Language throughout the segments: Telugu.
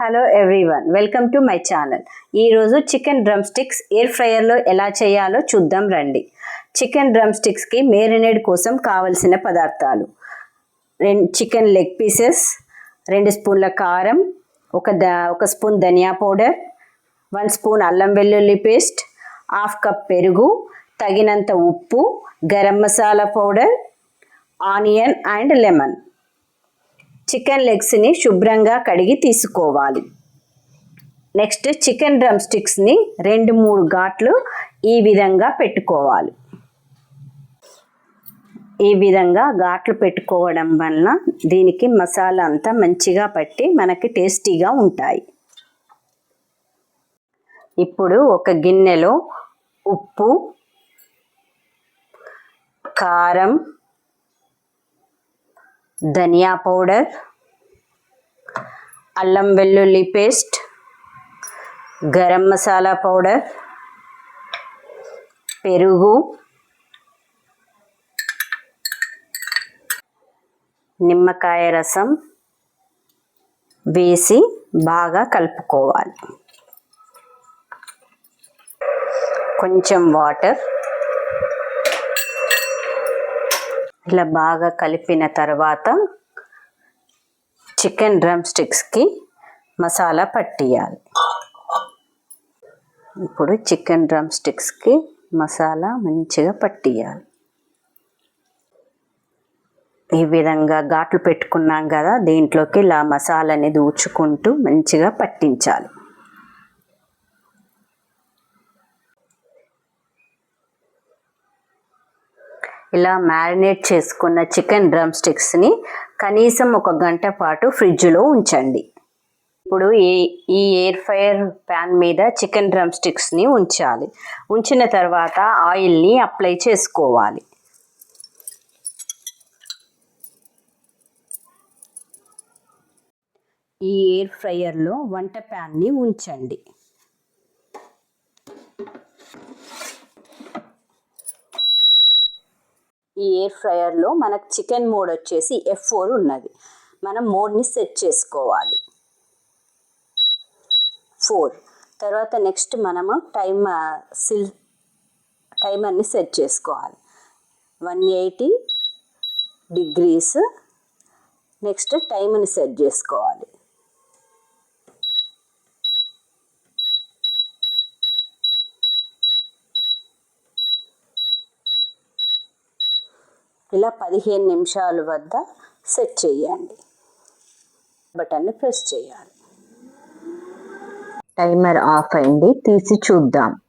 Hello everyone welcome to my channel ఈరోజు చికెన్ డ్రమ్ స్టిక్స్ ఎయిర్ ఫ్రైయర్లో ఎలా చేయాలో చూద్దాం రండి. చికెన్ డ్రమ్ స్టిక్స్కి మేరినేడ్ కోసం కావలసిన పదార్థాలు. రెండు చికెన్ లెగ్ పీసెస్ రెండు స్పూన్ల కారం ఒక ద ఒక స్పూన్ ధనియా పౌడర్ వన్ స్పూన్ అల్లం వెల్లుల్లి పేస్ట్ హాఫ్ కప్ పెరుగు తగినంత ఉప్పు garam masala powder onion and lemon. Chicken లెగ్స్ని శుభ్రంగా కడిగి తీసుకోవాలి. నెక్స్ట్ చికెన్ డ్రమ్ స్టిక్స్ని రెండు మూడు ఘాట్లు ఈ విధంగా పెట్టుకోవాలి. ఈ విధంగా ఘాట్లు పెట్టుకోవడం వలన దీనికి మసాలా అంతా మంచిగా పట్టి మనకి టేస్టీగా ఉంటాయి. ఇప్పుడు ఒక గిన్నెలో ఉప్పు కారం ధనియా పౌడర్ అల్లం వెల్లుల్లి పేస్ట్ గరం మసాలా పౌడర్ పెరుగు నిమ్మకాయ రసం వేసి బాగా కలుపుకోవాలి. కొంచెం వాటర్ ఇలా బాగా కలిపిన తర్వాత చికెన్ డ్రమ్ స్టిక్స్కి మసాలా పట్టియాలి. ఇప్పుడు చికెన్ డ్రమ్ స్టిక్స్కి మసాలా మంచిగా పట్టియాలి. ఈ విధంగా ఘాట్లు పెట్టుకున్నాం కదా దీంట్లోకి ఇలా మసాలాని దూచుకుంటూ మంచిగా పట్టించాలి. ఇలా మ్యారినేట్ చేసుకున్న చికెన్ డ్రమ్ స్టిక్స్ని కనీసం ఒక గంట పాటు ఫ్రిడ్జ్లో ఉంచండి. ఇప్పుడు ఈ ఈ ఎయిర్ ఫ్రైయర్ ప్యాన్ మీద చికెన్ డ్రమ్ స్టిక్స్ని ఉంచాలి. ఉంచిన తర్వాత ఆయిల్ని అప్లై చేసుకోవాలి. ఈ ఎయిర్ ఫ్రైయర్లో వంట ప్యాన్ని ఉంచండి. ఈ ఎయిర్ ఫ్రైయర్లో మనకు చికెన్ మోడ్ వచ్చేసి ఎఫ్ ఫోర్ ఉన్నది. మనం మోడ్ని సెట్ చేసుకోవాలి. ఫోర్ తర్వాత నెక్స్ట్ మనము టైమ్ సిల్ టైమర్ని సెట్ చేసుకోవాలి. వన్ ఎయిటీ డిగ్రీస్ నెక్స్ట్ టైంని సెట్ చేసుకోవాలి. ఇలా పదిహేను నిమిషాల వద్ద సెట్ చేయండి. బటన్ని ప్రెస్ చేయాలి. టైమర్ ఆఫ్ అయింది. తీసి చూద్దాం.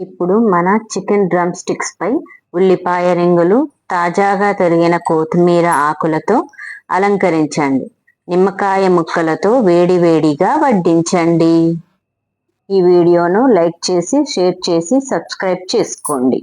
ఇప్పుడు మన చికెన్ డ్రమ్ స్టిక్స్ పై ఉల్లిపాయ రింగులు తాజాగా తరిగిన కొత్తిమీర ఆకులతో అలంకరించండి. నిమ్మకాయ ముక్కలతో వేడి వేడిగా వడ్డించండి. ఈ వీడియోను లైక్ చేసి షేర్ చేసి సబ్స్క్రైబ్ చేసుకోండి.